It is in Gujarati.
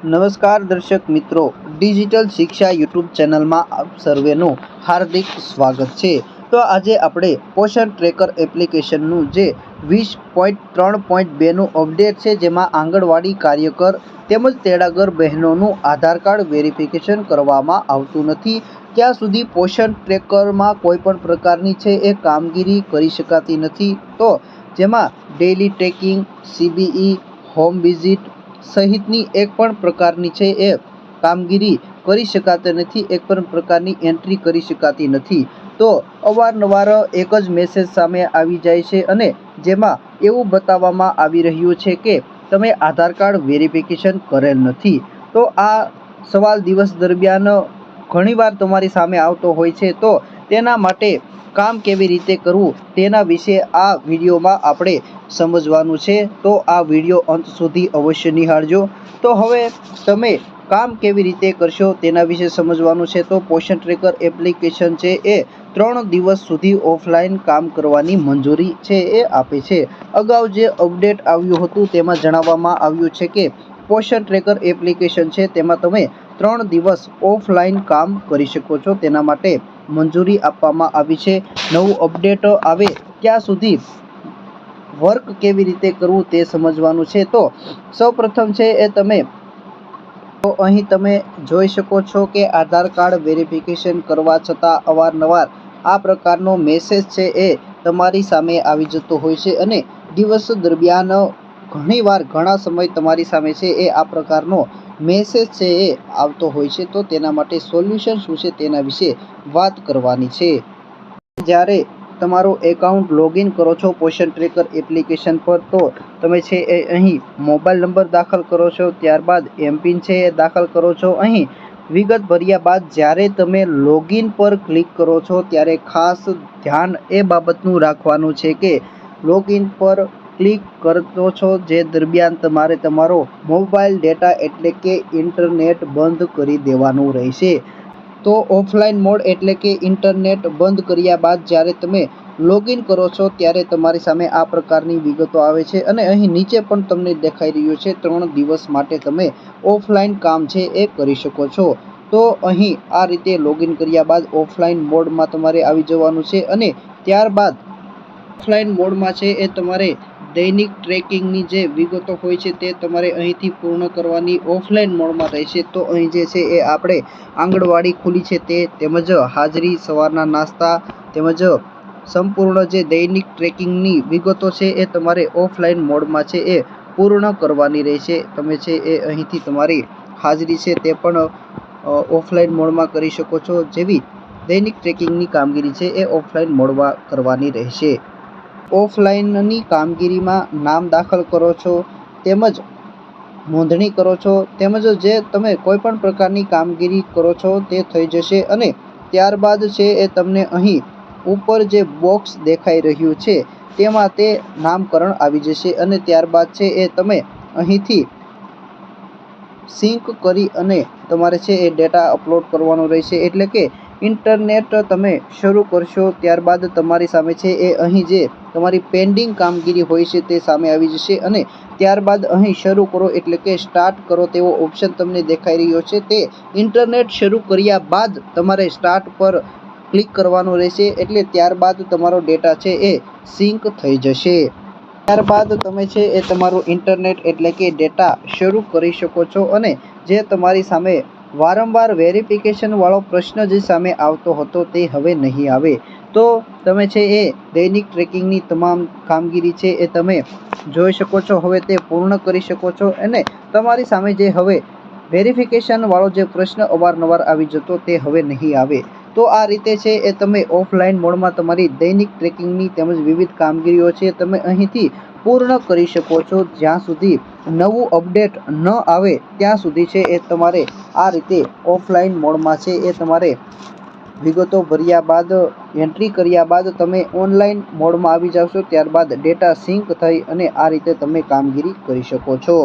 નમસ્કાર દર્શક મિત્રો, ડિજિટલ શિક્ષા યુટ્યુબ ચેનલમાં આપ સર્વેનું હાર્દિક સ્વાગત છે. તો આજે આપણે પોષણ ટ્રેકર એપ્લિકેશનનું જે વીસ પોઈન્ટ ત્રણ પોઈન્ટ બેનું અપડેટ છે, જેમાં આંગણવાડી કાર્યકર તેમજ તેડાગર બહેનોનું આધાર કાર્ડ વેરિફિકેશન કરવામાં આવતું નથી. ત્યાં સુધી પોષણ ટ્રેકરમાં કોઈ પણ પ્રકારની છે એ કામગીરી કરી શકાતી નથી. તો જેમાં daily tracking, CBE, home visit સહિતની એક પણ પ્રકારની છે એ કામગીરી કરી શકાતી નથી, એક પણ પ્રકારની એન્ટ્રી કરી શકાતી નથી. તો અવારનવાર એક જ મેસેજ સામે આવી જાય છે અને જેમાં એવું બતાવવામાં આવી રહ્યું છે કે તમે આધાર કાર્ડ વેરિફિકેશન કરેલ નથી. તો આ સવાલ દિવસ દરમિયાન ઘણીવાર તમારી સામે આવતો હોય છે. તો તેના માટે કામ કેવી રીતે કરવું તેના વિશે આ વિડીયોમાં આપણે સમજવાનું છે. તો આ વીડિયો અંત સુધી અવશ્ય નિહાળજો. તો હવે તમે કામ કેવી રીતે કરશો તેના વિશે સમજવાનું છે. તો પોષણ ટ્રેકર એપ્લિકેશન છે એ ત્રણ દિવસ સુધી ઓફલાઈન કામ કરવાની મંજૂરી છે એ આપે છે. અગાઉ જે અપડેટ આવ્યું હતું તેમાં જણાવવામાં આવ્યું છે કે પોષણ ટ્રેકર એપ્લિકેશન છે. તેમાં તમે ત્રણ દિવસ ઓફલાઈન કામ કરી શકો છો. તેના માટે મંજૂરી આપવામાં આવી છે. નવું અપડેટ આવે ત્યાં સુધી વર્ક કેવી રીતે કરવું તે સમજવાનું છે. તો સૌપ્રથમ છે એ તમે તો અહીં તમે જોઈ શકો છો કે આધાર કાર્ડ વેરિફિકેશન કરવા છતાં અવારનવાર આ પ્રકારનો મેસેજ છે એ તમારી સામે આવી જતો હોય છે અને દિવસ દરમિયાન ઘણીવાર ઘણા સમય તમારી સામે છે એ આ પ્રકારનો મેસેજ છે એ આવતો હોય છે, તો તેના માટે સોલ્યુશન શું છે તેના વિશે વાત કરવાની છે. જ્યારે તમારું એકાઉન્ટ લોગિન કરો છો પોશન ટ્રેકર એપ્લિકેશન પર, તો તમે છે એ અહીં મોબાઈલ નંબર દાખલ કરો છો, ત્યારબાદ એમપિન છે એ દાખલ કરો છો. અહીં વિગત ભર્યા બાદ જ્યારે તમે લોગિન પર ક્લિક કરો છો, ત્યારે ખાસ ધ્યાન એ બાબતનું રાખવાનું છે કે લોગિન પર ક્લિક કરતો છો જે દરમિયાન તમારે તમારો મોબાઈલ ડેટા એટલે કે ઇન્ટરનેટ બંધ કરી દેવાનું રહેશે. તો ઓફલાઈન મોડ એટલે કે ઇન્ટરનેટ બંધ કર્યા બાદ જ્યારે તમે લોગિન કરો છો ત્યારે તમારી સામે આ પ્રકારની વિગતો આવે છે અને અહીં નીચે પણ તમને દેખાઈ રહ્યું છે ત્રણ દિવસ માટે તમે ઓફલાઈન કામ છે એ કરી શકો છો. તો અહીં આ રીતે લોગિન કર્યા બાદ ઓફલાઈન મોડમાં તમારે આવી જવાનું છે અને ત્યારબાદ ઓફલાઈન મોડમાં છે એ તમારે દૈનિક ટ્રેકિંગની જે વિગતો હોય છે તે તમારે અહીંથી પૂર્ણ કરવાની ઓફલાઈન મોડમાં રહેશે. તો અહીં જે છે એ આપણે આંગણવાડી ખુલી છે તે તેમજ હાજરી, સવારના નાસ્તા તેમજ સંપૂર્ણ જે દૈનિક ટ્રેકિંગની વિગતો છે એ તમારે ઓફલાઈન મોડમાં છે એ પૂર્ણ કરવાની રહેશે. તમે છે એ અહીંથી તમારી હાજરી છે તે પણ ઓફલાઈન મોડમાં કરી શકો છો. જેવી દૈનિક ટ્રેકિંગની કામગીરી છે એ ઓફલાઈન મોડમાં કરવાની રહેશે. ઓફલાઈનની કામગીરીમાં નામ દાખલ કરો છો, તેમજ નોંધણી કરો છો, તેમજ જે તમે કોઈ પણ પ્રકારની કામગીરી કરો છો તે થઈ જશે અને ત્યારબાદ છે એ તમને અહીં ઉપર જે બોક્સ દેખાઈ રહ્યું છે તેમાં તે નામકરણ આવી જશે અને ત્યારબાદ છે એ તમે અહીંથી સિંક કરી અને તમારે છે એ ડેટા અપલોડ કરવાનો રહેશે. એટલે કે ઇન્ટરનેટ તમે શરૂ કરશો, ત્યારબાદ તમારી સામે છે એ અહીં જે તમારી પેન્ડિંગ કામગીરી હોય છે તે સામે આવી જશે અને ત્યારબાદ અહીં શરૂ કરો એટલે કે સ્ટાર્ટ કરો તેવો ઓપ્શન તમને દેખાઈ રહ્યો છે. તે ઇન્ટરનેટ શરૂ કર્યા બાદ તમારે સ્ટાર્ટ પર ક્લિક કરવાનું રહેશે એટલે ત્યારબાદ તમારો ડેટા છે એ સિંક થઈ જશે. ત્યારબાદ તમે છે એ તમારું ઇન્ટરનેટ એટલે કે ડેટા શરૂ કરી શકો છો અને જે તમારી સામે વારંવાર વેરિફિકેશનવાળો પ્રશ્ન જે સામે આવતો હતો તે હવે નહીં આવે. તો તમે છે એ દૈનિક ટ્રેકિંગની તમામ કામગીરી છે એ તમે જોઈ શકો છો. હવે તે પૂર્ણ કરી શકો છો અને તમારી સામે જે હવે વેરિફિકેશનવાળો જે પ્રશ્ન અવારનવાર આવી જતો તે હવે નહીં આવે. તો આ રીતે છે એ તમે ઓફલાઈન મોડમાં તમારી દૈનિક ટ્રેકિંગની તેમજ વિવિધ કામગીરીઓ છે તમે અહીંથી પૂર્ણ કરી શકો છો. જ્યાં સુધી નવું અપડેટ ન આવે ત્યાં સુધી છે એ તમારે આ રીતે ઓફલાઈન મોડમાં છે એ તમારે વિગતો ભર્યા બાદ, એન્ટ્રી કર્યા બાદ તમે ઓનલાઈન મોડમાં આવી જાવશો ત્યારબાદ ડેટા સિંક થઈ અને આ રીતે તમે કામગીરી કરી શકો છો.